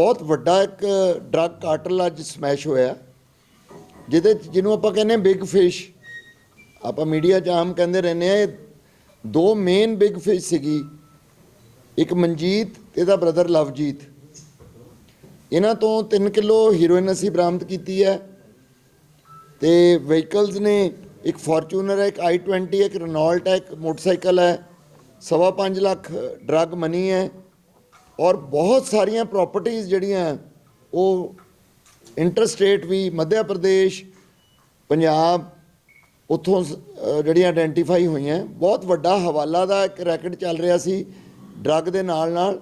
ਬਹੁਤ ਵੱਡਾ ਇੱਕ ਡਰੱਗ ਕਾਰਟਲ ਅੱਜ ਸਮੈਸ਼ ਹੋਇਆ ਜਿਹਦੇ 'ਚ- ਜਿਹਨੂੰ ਆਪਾਂ ਕਹਿੰਦੇ ਬਿਗ ਫਿਸ਼ ਆਪਾਂ ਮੀਡੀਆ 'ਚ ਆਮ ਕਹਿੰਦੇ ਰਹਿੰਦੇ ਆ ਇਹ ਦੋ ਮੇਨ ਬਿਗ ਫਿਸ਼ ਸੀਗੀ। ਇੱਕ ਮਨਜੀਤ ਤੇ ਇਹਦਾ ਬ੍ਰਦਰ ਲਵਜੀਤ। ਇਹਨਾਂ ਤੋਂ 3 ਕਿਲੋ ਹੀਰੋਇਨ ਅਸੀਂ ਬਰਾਮਦ ਕੀਤੀ ਹੈ। ਤੇ ਵਹੀਕਲਸ ਨੇ ਇੱਕ ਫੋਰਚੂਨਰ ਹੈ, ਇੱਕ i20 ਹੈ, ਇੱਕ ਰਨੋਲਟ ਹੈ, ਇੱਕ ਮੋਟਰਸਾਈਕਲ ਹੈ। ਸਵਾ ਪੰਜ ਲੱਖ ਡਰੱਗ ਮਨੀ ਹੈ। ਔਰ ਬਹੁਤ ਸਾਰੀਆਂ ਪ੍ਰਾਪਰਟੀਆਂ ਜਿਹੜੀਆਂ ਉਹ ਇੰਟਰਸਟੇਟ ਵੀ ਮੱਧ ਪ੍ਰਦੇਸ਼, ਪੰਜਾਬ ਉੱਥੋਂ ਸ- ਜਿਹੜੀਆਂ ਆਇਡੈਂਟੀਫਾਈ ਹੋਈਆਂ, ਬਹੁਤ ਵੱਡਾ ਹਵਾਲਾ ਦਾ ਇੱਕ ਰੈਕਟ ਚੱਲ ਰਿਹਾ ਸੀ ਡਰੱਗ ਦੇ ਨਾਲ ਨਾਲ।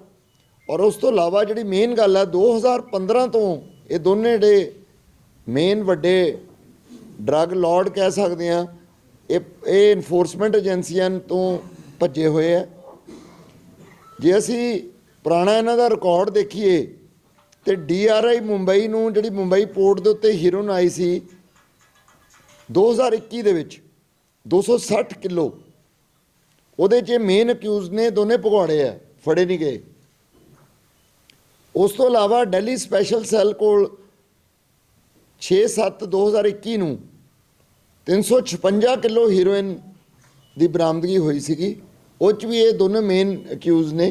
ਔਰ ਉਸ ਤੋਂ ਇਲਾਵਾ ਜਿਹੜੀ ਮੇਨ ਗੱਲ ਹੈ 2015 ਤੋਂ ਇਹ ਦੋਨੇ ਜਿਹੜੇ ਮੇਨ ਵੱਡੇ ਡਰੱਗ ਲਾਰਡ ਕਹਿ ਸਕਦੇ ਆ ਇਹ ਇਹ ਇਨਫੋਰਸਮੈਂਟ ਏਜੰਸੀਆਂ ਤੋਂ ਭੱਜੇ ਹੋਏ ਆ। ਜੇ ਅਸੀਂ ਪੁਰਾਣਾ ਇਹਨਾਂ ਦਾ ਰਿਕਾਰਡ ਦੇਖੀਏ, ਤੇ ਡੀਆਰਆਈ ਮੁੰਬਈ ਨੂੰ ਜਿਹੜੀ ਮੁੰਬਈ ਪੋਰਟ ਦੇ ਉੱਤੇ ਹੀਰੋਨ ਆਈ ਸੀ 2021 ਦੇ ਵਿੱਚ 260 ਕਿਲੋ। ਉਹਦੇ 'ਚ ਮੇਨ ਅਕਿਊਜ਼ ਨੇ ਦੋਨੇ ਭਗੌੜੇ ਆ, ਫੜੇ ਨਹੀਂ ਗਏ। ਉਸ ਤੋਂ ਇਲਾਵਾ ਦਿੱਲੀ ਸਪੈਸ਼ਲ ਸੈੱਲ ਕੋਲ 6-7 2021 ਨੂੰ 356 ਕਿਲੋ ਹੀਰੋਇਨ ਦੀ ਬਰਾਮਦਗੀ ਹੋਈ ਸੀਗੀ। ਉਹ 'ਚ ਵੀ ਇਹ ਦੋਨੋਂ ਮੇਨ ਅਕਿਊਜ਼ ਨੇ।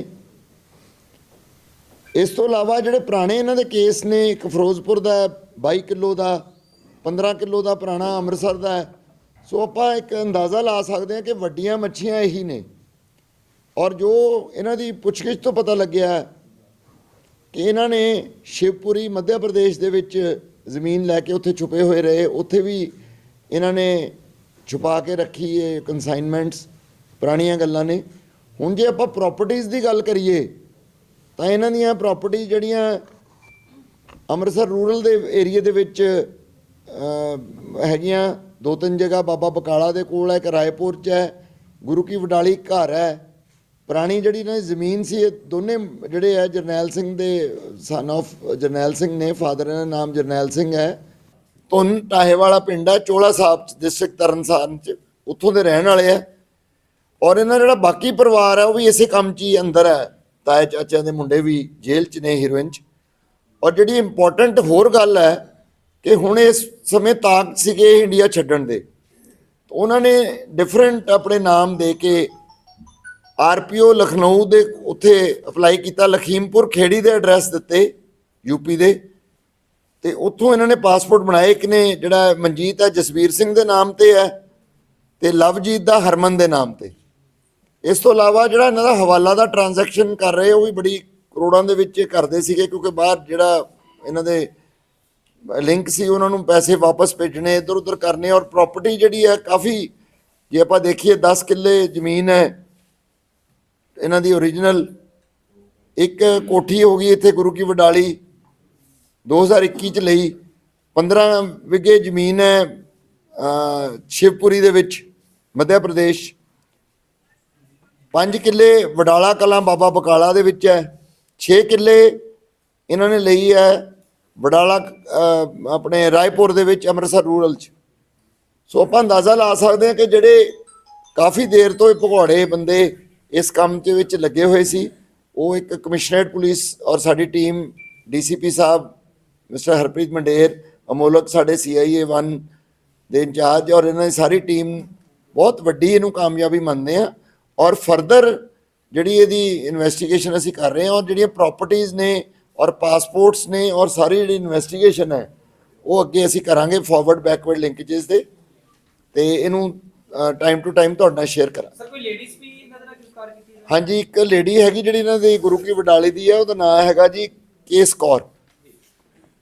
ਇਸ ਤੋਂ ਇਲਾਵਾ ਜਿਹੜੇ ਪੁਰਾਣੇ ਇਹਨਾਂ ਦੇ ਕੇਸ ਨੇ ਇੱਕ ਫਿਰੋਜ਼ਪੁਰ ਦਾ ਹੈ, 22 ਕਿਲੋ ਦਾ 15 ਕਿਲੋ ਦਾ ਪੁਰਾਣਾ ਅੰਮ੍ਰਿਤਸਰ ਦਾ ਸੋ ਆਪਾਂ ਇੱਕ ਅੰਦਾਜ਼ਾ ਲਾ ਸਕਦੇ ਹਾਂ ਕਿ ਵੱਡੀਆਂ ਮੱਛੀਆਂ ਇਹੀ ਨੇ। ਔਰ ਜੋ ਇਹਨਾਂ ਦੀ ਪੁੱਛਗਿੱਛ ਤੋਂ ਪਤਾ ਲੱਗਿਆ ਕਿ ਇਹਨਾਂ ਨੇ ਸ਼ਿਵਪੁਰੀ ਮੱਧ ਪ੍ਰਦੇਸ਼ ਦੇ ਵਿੱਚ ਜ਼ਮੀਨ ਲੈ ਕੇ ਉੱਥੇ ਛੁਪੇ ਹੋਏ ਰਹੇ। ਉੱਥੇ ਵੀ ਇਹਨਾਂ ਨੇ ਛੁਪਾ ਕੇ ਰੱਖੀ ਇਹ ਕਨਸਾਈਨਮੈਂਟਸ ਪੁਰਾਣੀਆਂ ਗੱਲਾਂ ਨੇ। ਹੁਣ ਜੇ ਆਪਾਂ ਪ੍ਰਾਪਰਟੀਆਂ ਦੀ ਗੱਲ ਕਰੀਏ ਤਾਂ ਇਹਨਾਂ ਦੀਆਂ ਪ੍ਰਾਪਰਟੀ ਜਿਹੜੀਆਂ ਅੰਮ੍ਰਿਤਸਰ ਰੂਰਲ ਦੇ ਏਰੀਆ ਦੇ ਵਿੱਚ ਹੈਗੀਆਂ ਦੋ ਤਿੰਨ ਜਗ੍ਹਾ ਬਾਬਾ ਬਕਾਲਾ ਦੇ ਕੋਲ ਹੈ, ਇੱਕ ਰਾਏਪੁਰ ਚ ਹੈ, ਗੁਰੂ ਕੀ ਵਡਾਲੀ ਘਰ ਹੈ। ਪੁਰਾਣੀ ਜਿਹੜੀ ਇਹਨਾਂ ਦੀ ਜ਼ਮੀਨ ਸੀ, ਇਹ ਦੋਨੇ ਜਿਹੜੇ ਹੈ, ਜਰਨੈਲ ਸਿੰਘ ਦੇ ਸਨ of ਜਰਨੈਲ ਸਿੰਘ ਨੇ ਫਾਦਰ ਦਾ ਨਾਮ ਜਰਨੈਲ ਸਿੰਘ ਹੈ। ਤੁਨ ਟਾਹੇ ਵਾਲਾ ਪਿੰਡ ਹੈ ਚੋਲਾ ਸਾਹਿਬ ਡਿਸਟ੍ਰਿਕਟ ਤਰਨਤਾਰਨ ਚ, ਉੱਥੋਂ ਦੇ ਰਹਿਣ ਵਾਲੇ ਆ ਔਰ ਇਹਨਾਂ ਦਾ ਜਿਹੜਾ ਬਾਕੀ ਪਰਿਵਾਰ ਹੈ, ਉਹ ਵੀ ਇਸੇ ਕੰਮ 'ਚ ਹੀ ਅੰਦਰ ਹੈ। ਤਾਏ ਚਾਚਿਆਂ ਦੇ ਮੁੰਡੇ ਵੀ ਜੇਲ੍ਹ 'ਚ ਨੇ ਹੀਰੋਇਨ 'ਚ। ਔਰ ਜਿਹੜੀ ਇੰਪੋਰਟੈਂਟ ਹੋਰ ਗੱਲ ਹੈ ਕਿ ਹੁਣ ਇਸ ਸਮੇਂ ਤਾਕ ਸੀਗੇ ਇੰਡੀਆ ਛੱਡਣ ਦੇ। ਉਹਨਾਂ ਨੇ ਡਿਫਰੈਂਟ ਆਪਣੇ ਨਾਮ ਦੇ ਕੇ ਆਰਪੀਓ ਲਖਨਊ ਦੇ ਉੱਥੇ ਅਪਲਾਈ ਕੀਤਾ, ਲਖੀਮਪੁਰ ਖੇੜੀ ਦੇ ਐਡਰੈਸ ਦਿੱਤੇ ਯੂਪੀ ਦੇ। ਤੇ ਉੱਥੋਂ ਇਹਨਾਂ ਨੇ ਪਾਸਪੋਰਟ ਬਣਾਏ। ਇੱਕ ਨੇ ਜਿਹੜਾ ਮਨਜੀਤ ਹੈ, ਜਸਵੀਰ ਸਿੰਘ ਦੇ ਨਾਮ ਤੇ ਹੈ ਤੇ ਲਵਜੀਤ ਦਾ ਹਰਮਨ ਦੇ ਨਾਮ ਤੇ। ਇਸ ਤੋਂ ਇਲਾਵਾ ਜਿਹੜਾ ਇਹਨਾਂ ਦਾ ਹਵਾਲਾ ਦਾ ਟ੍ਰਾਂਜੈਕਸ਼ਨ ਕਰ ਰਹੇ, ਉਹ ਵੀ ਬੜੀ ਕਰੋੜਾਂ ਦੇ ਵਿੱਚ ਕਰਦੇ ਸੀਗੇ, ਕਿਉਂਕਿ ਬਾਹਰ ਜਿਹੜਾ ਇਹਨਾਂ ਦੇ ਲਿੰਕ ਸੀ, ਉਹਨਾਂ ਨੂੰ ਪੈਸੇ ਵਾਪਸ ਭੇਜਣੇ ਇੱਧਰ ਉੱਧਰ ਕਰਨੇ, ਔਰ ਪ੍ਰਾਪਰਟੀ ਜਿਹੜੀ ਹੈ, ਕਾਫੀ ਜੇ ਆਪਾਂ ਦੇਖੀਏ 10 ਕਿੱਲੇ ਜ਼ਮੀਨ ਹੈ। ਇਹਨਾਂ ਦੀ ਓਰੀਜਨਲ ਇੱਕ ਕੋਠੀ ਹੋ ਗਈ ਇੱਥੇ ਗੁਰੂ ਕੀ ਵਡਾਲੀ 2021 ਚ ਲਈ 15 ਵਿਗੇ ਜ਼ਮੀਨ ਹੈ ਸ਼ਿਵਪੁਰੀ ਦੇ ਵਿੱਚ ਮੱਧ ਪ੍ਰਦੇਸ਼। 5 ਕਿੱਲੇ ਵਡਾਲਾ ਕਲਾਂ ਬਾਬਾ ਬਕਾਲਾ ਦੇ ਵਿੱਚ ਹੈ। 6 ਕਿੱਲੇ ਇਹਨਾਂ ਨੇ ਲਈ ਹੈ ਵਡਾਲਾ ਆਪਣੇ ਰਾਏਪੁਰ ਦੇ ਵਿੱਚ ਅੰਮ੍ਰਿਤਸਰ ਰੂਰਲ ਚ। ਸੋ ਆਪਾਂ ਅੰਦਾਜ਼ਾ ਲਾ ਸਕਦੇ ਹਾਂ ਕਿ ਜਿਹੜੇ ਕਾਫੀ ਦੇਰ ਤੋਂ ਇਹ ਭਗੌੜੇ ਬੰਦੇ ਇਸ ਕੰਮ ਦੇ ਵਿੱਚ ਲੱਗੇ ਹੋਏ ਸੀ, ਉਹ ਇੱਕ ਕਮਿਸ਼ਨਰੇਟ ਪੁਲਿਸ ਔਰ ਸਾਡੀ ਟੀਮ, ਡੀਸੀਪੀ ਸਾਹਿਬ, ਮਿਸਟਰ ਹਰਪ੍ਰੀਤ ਮੰਡੇਰ, ਅਮੋਲਕ ਸਾਡੇ ਸੀਆਈਏ 1 ਦੇ ਇੰਚਾਰਜ ਔਰ ਇਹਨਾਂ ਦੀ ਸਾਰੀ ਟੀਮ ਬਹੁਤ ਵੱਡੀ ਇਹਨੂੰ ਕਾਮਯਾਬੀ ਮੰਨਦੇ ਆ ਔਰ ਫਰਦਰ ਜਿਹੜੀ ਇਹਦੀ ਇਨਵੈਸਟੀਗੇਸ਼ਨ ਅਸੀਂ ਕਰ ਰਹੇ ਹਾਂ ਔਰ ਜਿਹੜੀਆਂ ਪ੍ਰਾਪਰਟੀਆਂ ਨੇ ਔਰ ਪਾਸਪੋਰਟਸ ਨੇ ਔਰ ਸਾਰੀ ਜਿਹੜੀ ਇਨਵੈਸਟੀਗੇਸ਼ਨ ਹੈ ਉਹ ਅੱਗੇ ਅਸੀਂ ਕਰਾਂਗੇ ਫਾਰਵਰਡ ਬੈਕਵਰਡ ਲਿੰਕੇजेस ਦੇ ਤੇ ਇਹਨੂੰ ਟਾਈਮ ਟੂ ਟਾਈਮ ਤੁਹਾਡੇ ਨਾਲ ਸ਼ੇਅਰ ਕਰਾਂ ਸਰ ਕੋਈ ਲੇਡੀਜ਼ ਵੀ ਇਹਨਾਂ ਦੇ ਨਾਲ ਗ੍ਰਿਫਤਾਰ ਕੀਤੀ ਹੈ? ਹਾਂਜੀ ਇੱਕ ਲੇਡੀ ਹੈਗੀ ਜਿਹੜੀ ਇਹਨਾਂ ਦੀ ਗੁਰੂ ਕੀ ਵਡਾਲੀ ਦੀ ਹੈ ਉਹਦਾ ਨਾਮ ਹੈਗਾ ਜੀ ਕੇਸ ਕੌਰ।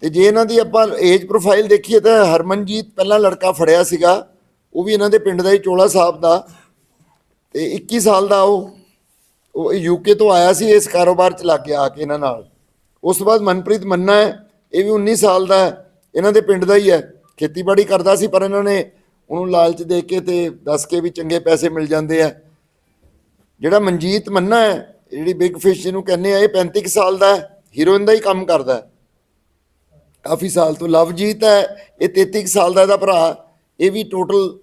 ਤੇ ਜੇ ਇਹਨਾਂ ਦੀ ਆਪਾਂ ਏਜ ਪ੍ਰੋਫਾਈਲ ਦੇਖੀਏ ਤਾਂ ਹਰਮਨਜੀਤ ਪਹਿਲਾ ਲੜਕਾ ਫੜਿਆ ਸੀਗਾ ਉਹ ਵੀ ਇਹਨਾਂ ਦੇ ਪਿੰਡ ਦਾ ਹੀ ਚੋਲਾ ਸਾਹਿਬ ਦਾ। ਤੇ 21 ਸਾਲ ਦਾ ਉਹ ਉਹ ਯੂਕੇ ਤੋਂ ਆਇਆ ਸੀ, ਇਸ ਕਾਰੋਬਾਰ ਚ ਲੱਗ ਗਿਆ ਆ ਕੇ ਇਹਨਾਂ ਨਾਲ। ਉਸ ਤੋਂ ਬਾਅਦ ਮਨਪ੍ਰੀਤ ਮੰਨਾ ਹੈ, ਇਹ ਵੀ 19 ਸਾਲ ਦਾ ਹੈ, ਇਹਨਾਂ ਦੇ ਪਿੰਡ ਦਾ ਹੀ ਹੈ। ਖੇਤੀਬਾੜੀ ਕਰਦਾ ਸੀ, ਪਰ ਇਹਨਾਂ ਨੇ ਉਹਨੂੰ ਲਾਲਚ ਦੇ ਕੇ ਤੇ ਦੱਸ ਕੇ ਵੀ ਚੰਗੇ ਪੈਸੇ ਮਿਲ ਜਾਂਦੇ ਆ। ਜਿਹੜਾ ਮਨਜੀਤ ਮੰਨਾ ਹੈ ਜਿਹੜੀ ਬਿਗ ਫਿਸ਼ ਜਿਹਨੂੰ ਕਹਿੰਦੇ ਆ, ਇਹ 35 ਕੁ ਸਾਲ ਦਾ ਹੀਰੋਇਨ ਦਾ ਹੀ ਕੰਮ ਕਰਦਾ ਕਾਫੀ ਸਾਲ ਤੋਂ ਲਵਜੀਤ ਹੈ, ਇਹ 33 ਕੁ ਸਾਲ ਦਾ ਇਹਦਾ ਭਰਾ, ਇਹ ਵੀ ਟੋਟਲ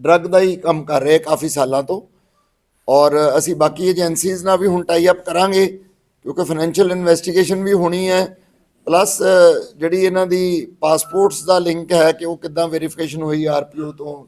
ਡਰੱਗ ਦਾ ਹੀ ਕੰਮ ਕਰ ਰਿਹਾ ਕਾਫੀ ਸਾਲਾਂ ਤੋਂ। ਔਰ ਅਸੀਂ ਬਾਕੀ ਏਜੰਸੀਜ਼ ਨਾਲ ਵੀ ਹੁਣ ਟਾਈ ਅਪ ਕਰਾਂਗੇ, ਕਿਉਂਕਿ ਫਾਈਨੈਂਸ਼ੀਅਲ ਇਨਵੈਸਟੀਗੇਸ਼ਨ ਵੀ ਹੋਣੀ ਹੈ ਪਲੱਸ ਜਿਹੜੀ ਇਹਨਾਂ ਦੀ ਪਾਸਪੋਰਟਸ ਦਾ ਲਿੰਕ ਹੈ ਕਿ ਉਹ ਕਿੱਦਾਂ ਵੈਰੀਫਿਕੇਸ਼ਨ ਹੋਈ ਆਰਪੀਓ ਤੋਂ